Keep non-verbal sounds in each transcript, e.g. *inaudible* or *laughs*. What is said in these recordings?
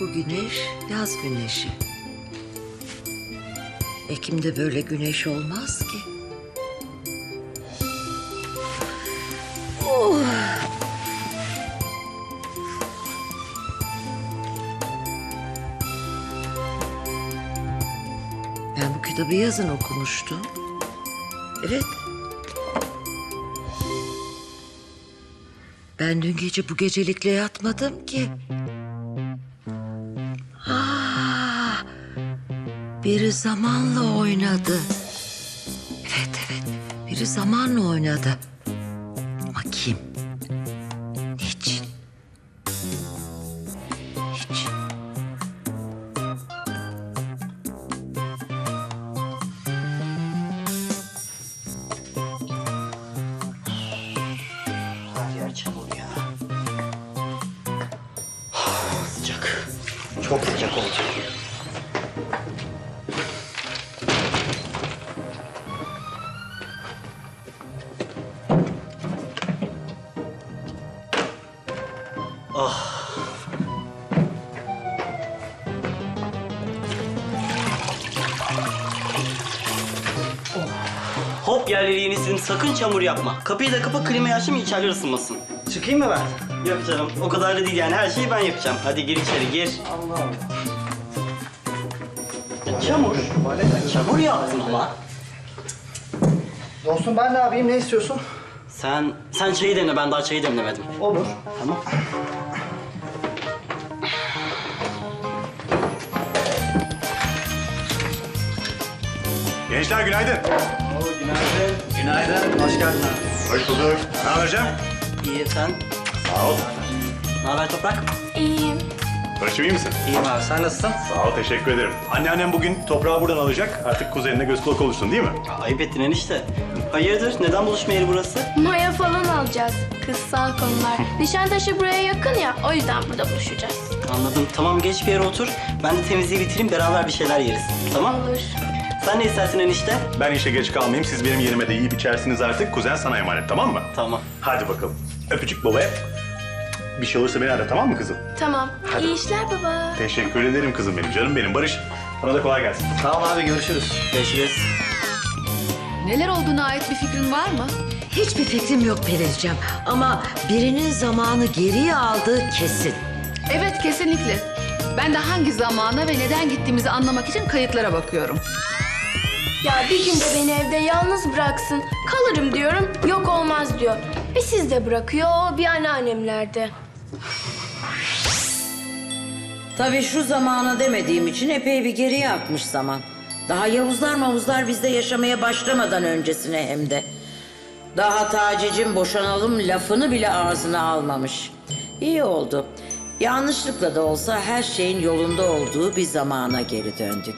Bu güneş yaz güneşi. Ekim'de böyle güneş olmaz ki. Oh. Ben bu kitabı yazın okumuştum. Evet. Ben dün gece bu gecelikle yatmadım ki. Biri zamanla oynadı. Evet evet, biri zamanla oynadı. Ama kim? Niçin? Niçin? Her yer çamur ya. sıcak. Çok sıcak olacak. Hop yerleri yenisin sakın çamur yapma. Kapıyı da kapa klimayı açayım içeride ısınmasın. Çıkayım mı ben? Yok canım o kadar da değil yani her şeyi ben yapacağım. Hadi gir içeri gir. Allah'ım. Çamur. Çamur yaptın ama. Dostum ben ne yapayım? Ne istiyorsun? Sen sen çayı demle ben daha çayı demlemedim. Olur. Tamam. Gençler günaydın. Günaydın. Günaydın. Hoş geldin Hoş bulduk. Ne haber Cem? İyi sen. Sağ ol. Ne haber Toprak? İyiyim. Barış'ım iyi misin? İyiyim abi sen nasılsın? Sağ ol, teşekkür ederim. Anneannem bugün toprağı buradan alacak. Artık kuzenine göz kulak olursun değil mi? Ayıp ettin enişte. Hayırdır neden buluşma yeri burası? Maya falan alacağız. Kızsal konular. *laughs* Nişantaşı buraya yakın ya. O yüzden burada buluşacağız. Anladım. Tamam geç bir yere otur. Ben de temizliği bitireyim beraber bir şeyler yeriz. Tamam? Olur. Sen ne istersin enişte? Ben işe geç kalmayayım. Siz benim yerime de yiyip içersiniz artık. Kuzen sana emanet tamam mı? Tamam. Hadi bakalım. Öpücük babaya. Bir şey olursa beni ara tamam mı kızım? Tamam. İyi işler baba. Teşekkür ederim kızım benim. Canım benim. Barış. Sana da kolay gelsin. Tamam abi görüşürüz. Görüşürüz. Neler olduğuna ait bir fikrin var mı? Hiçbir fikrim yok Perilcem. Ama birinin zamanı geriye aldığı kesin. Evet kesinlikle. Ben de hangi zamana ve neden gittiğimizi anlamak için kayıtlara bakıyorum. Ya bir gün beni evde yalnız bıraksın. Kalırım diyorum. Yok olmaz diyor. Bir sizde bırakıyor, bir anneannemlerde. Tabii şu zamana demediğim için epey bir geriye akmış zaman. Daha Yavuzlar mavuzlar bizde yaşamaya başlamadan öncesine hem de. Daha Taci'cim boşanalım lafını bile ağzına almamış. İyi oldu. Yanlışlıkla da olsa her şeyin yolunda olduğu bir zamana geri döndük.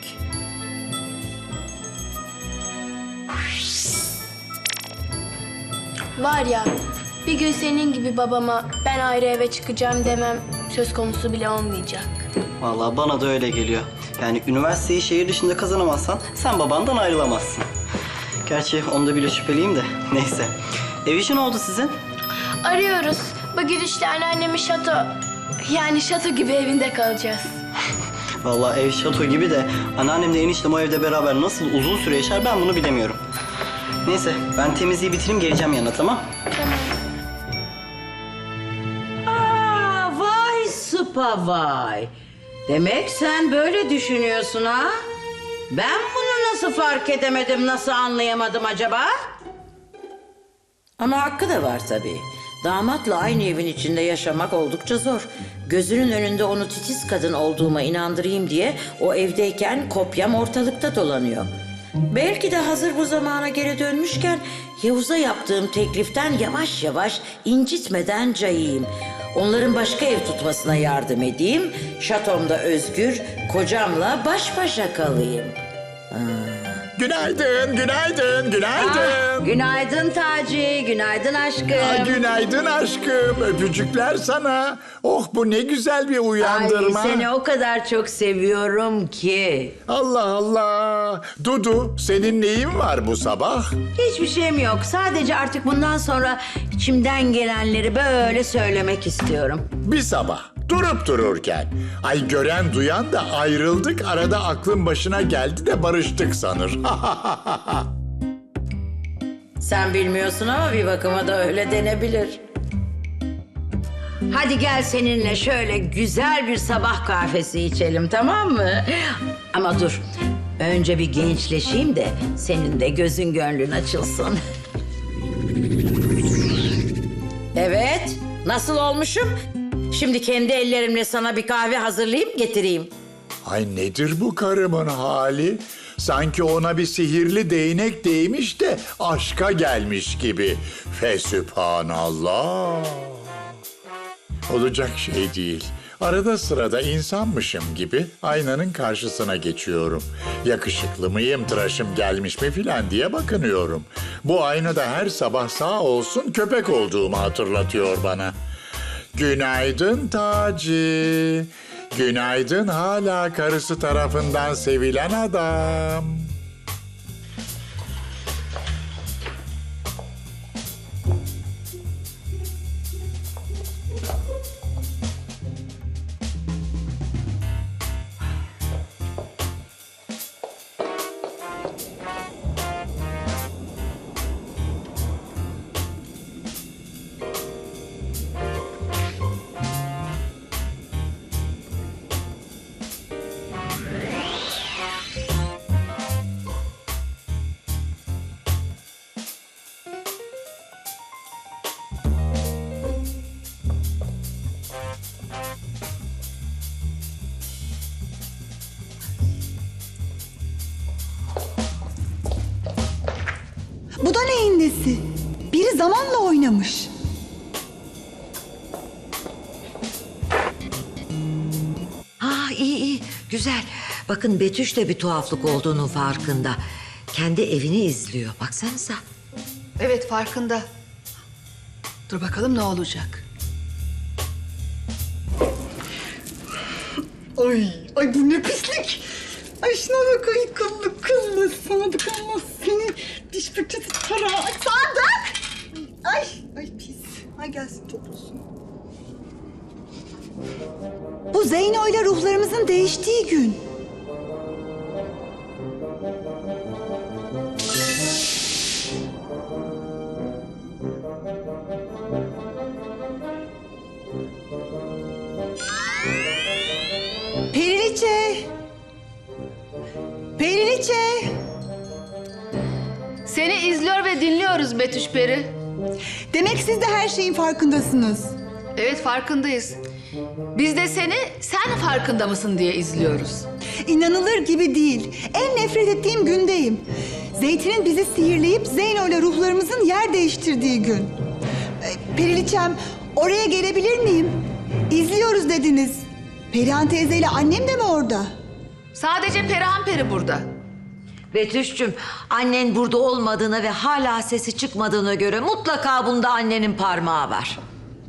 Var ya, bir gün senin gibi babama ben ayrı eve çıkacağım demem söz konusu bile olmayacak. Vallahi bana da öyle geliyor. Yani üniversiteyi şehir dışında kazanamazsan sen babandan ayrılamazsın. Gerçi onda bile şüpheliyim de. Neyse. Ev işi ne oldu sizin? Arıyoruz. Bu gidişle anneannemin şato... Yani şato gibi evinde kalacağız. Vallahi ev şato gibi de anneannemle eniştem o evde beraber nasıl uzun süre yaşar ben bunu bilemiyorum. Neyse ben temizliği bitireyim geleceğim yanına tamam? Aa, vay sıpa vay. Demek sen böyle düşünüyorsun ha? Ben bunu nasıl fark edemedim, nasıl anlayamadım acaba? Ama hakkı da var tabii. Damatla aynı evin içinde yaşamak oldukça zor. Gözünün önünde onu titiz kadın olduğuma inandırayım diye o evdeyken kopyam ortalıkta dolanıyor. Belki de hazır bu zamana geri dönmüşken Yavuz'a yaptığım tekliften yavaş yavaş incitmeden cayayım. Onların başka ev tutmasına yardım edeyim. Şatomda özgür, kocamla baş başa kalayım. Günaydın, günaydın, Ah, günaydın. günaydın Taci, günaydın aşkım. Aa, günaydın aşkım, öpücükler sana. Oh bu ne güzel bir Ay, uyandırma. seni o kadar çok seviyorum ki. Allah Allah. Dudu, senin neyin var bu sabah? Hiçbir şeyim yok. Sadece artık bundan sonra içimden gelenleri böyle söylemek istiyorum. Bir sabah Durup dururken. Ay gören duyan da ayrıldık arada aklın başına geldi de barıştık sanır. *laughs* Sen bilmiyorsun ama bir bakıma da öyle denebilir. Hadi gel seninle şöyle güzel bir sabah kahvesi içelim tamam mı? Ama dur. Önce bir gençleşeyim de senin de gözün gönlün açılsın. *laughs* Evet. Nasıl olmuşum? Şimdi kendi ellerimle sana bir kahve hazırlayıp getireyim. Ay nedir bu karımın hali? Sanki ona bir sihirli değnek değmiş de aşka gelmiş gibi. Fesübhanallah. Olacak şey değil. Arada sırada insanmışım gibi aynanın karşısına geçiyorum. Yakışıklı mıyım, tıraşım gelmiş mi filan diye bakınıyorum. Bu aynada her sabah sağ olsun köpek olduğumu hatırlatıyor bana. Günaydın Taci. Günaydın hala karısı tarafından sevilen adam. Bu da neyin nesi? Biri zamanla oynamış. Ha iyi iyi güzel. Bakın Betüş de bir tuhaflık olduğunun farkında. Kendi evini izliyor. Baksanıza. Evet farkında. Dur bakalım ne olacak. Ay, ay bu ne pislik. Ay şuna bak ay kıllı kıllı sana dokunmaz seni. Diş fırçası para. Ay Sadık. Ay, ay pis. Ay gelsin toplusun. Bu Zeyno ile ruhlarımızın değiştiği gün. Dinliyoruz Betüş Peri. Demek siz de her şeyin farkındasınız. Evet farkındayız. Biz de seni sen farkında mısın diye izliyoruz. İnanılır gibi değil. En nefret ettiğim gündeyim. Zeytin'in bizi sihirleyip Zeyno ile ruhlarımızın yer değiştirdiği gün. Ee, Periliçem, oraya gelebilir miyim? İzliyoruz dediniz. Perihan teyzeyle annem de mi orada? Sadece Perihan Peri burada. Betüş'cüm annen burada olmadığına ve hala sesi çıkmadığına göre mutlaka bunda annenin parmağı var.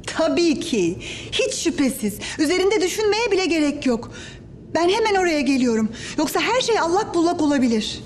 Tabii ki. Hiç şüphesiz. Üzerinde düşünmeye bile gerek yok. Ben hemen oraya geliyorum. Yoksa her şey allak bullak olabilir.